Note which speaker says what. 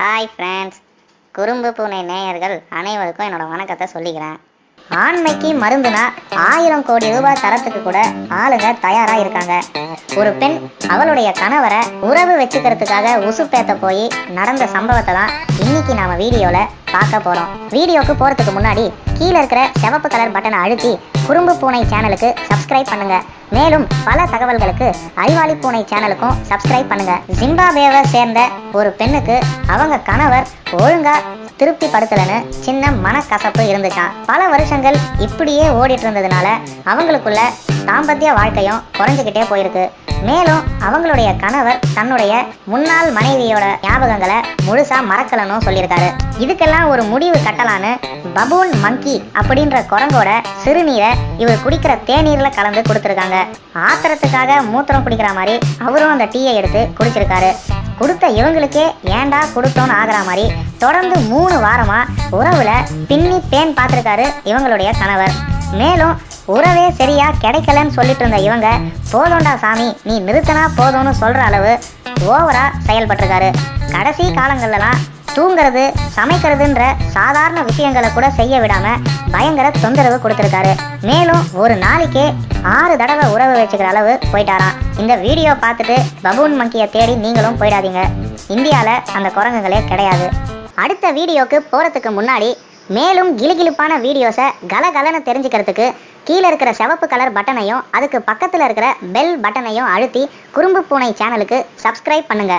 Speaker 1: Hi friends குறும்பு பூனை நேயர்கள் அனைவருக்கும் என்னோட வணக்கத்தை சொல்லிக்கிறேன். ஆண்மைக்கு மருந்துனா ஆயிரம் கோடி ரூபாய் தரத்துக்கு கூட ஆளுங்க தயாரா இருக்காங்க. ஒரு பெண் அவளுடைய கணவரை உறவு வச்சுக்கிறதுக்காக உசுப்பேத்த போய் நடந்த சம்பவத்தை தான் இன்னைக்கு நாம வீடியோல பார்க்க போறோம். வீடியோக்கு போறதுக்கு முன்னாடி கீழே இருக்கிற சிவப்பு கலர் பட்டனை அழுத்தி குறும்பு பூனை சேனலுக்கு சப்ஸ்கிரைப் பண்ணுங்க. மேலும் பல தகவல்களுக்கு அறிவாளி பூனை சேனலுக்கும் சப்ஸ்கிரைப் பண்ணுங்க. ஜிம்பாபேவை சேர்ந்த ஒரு பெண்ணுக்கு அவங்க கணவர் ஒழுங்கா திருப்தி படுத்தலன்னு சின்ன மனக்கசப்பு இருந்துச்சான் பல வருஷங்கள் இப்படியே ஓடிட்டு இருந்ததுனால அவங்களுக்குள்ள தாம்பத்திய வாழ்க்கையும் குறைஞ்சுக்கிட்டே போயிருக்கு. மேலும் அவங்களுடைய கணவர் தன்னுடைய முன்னாள் மனைவியோட ஞாபகங்களை முழுசா மறக்கலன்னு சொல்லியிருக்காரு. இதுக்கெல்லாம் ஒரு முடிவு கட்டலான்னு பபூன் மங்கி அப்படின்ற குரங்கோட சிறுநீரை இவர் குடிக்கிற தேநீர்ல கலந்து கொடுத்துருக்காங்க. ஆத்திரத்துக்காக மூத்திரம் குடிக்கிற மாதிரி அவரும் அந்த டீயை எடுத்து குடிச்சிருக்காரு. கொடுத்த இவங்களுக்கே ஏண்டா கொடுத்தோன்னு ஆகிற மாதிரி தொடர்ந்து மூணு வாரமா உறவுல பின்னி பேன் பார்த்துருக்காரு இவங்களுடைய கணவர். மேலும் உறவே சரியா கிடைக்கலன்னு சொல்லிட்டு இருந்த இவங்க போதோண்டா சாமி நீ நிறுத்தினா போதும்னு சொல்ற அளவு ஓவரா செயல்பட்டிருக்காரு. கடைசி காலங்கள்லாம் தூங்குறது சமைக்கிறதுன்ற சாதாரண விஷயங்களை கூட செய்ய விடாம பயங்கர தொந்தரவு கொடுத்திருக்காரு. மேலும் ஒரு நாளைக்கே ஆறு தடவை உறவு வச்சுக்கிற அளவு போயிட்டாராம். இந்த வீடியோ பார்த்துட்டு பபூன் மங்கியை தேடி நீங்களும் போயிடாதீங்க. இந்தியால அந்த குரங்குகளே கிடையாது. அடுத்த வீடியோக்கு போறதுக்கு முன்னாடி மேலும் கிலுகிலுப்பான வீடியோஸை கலகலன்னு தெரிஞ்சுக்கிறதுக்கு கீழே இருக்கிற சிவப்பு கலர் பட்டனையும் அதுக்கு பக்கத்தில் இருக்கிற பெல் பட்டனையும் அழுத்தி குறும்பு பூனை சேனலுக்கு சப்ஸ்கிரைப் பண்ணுங்க.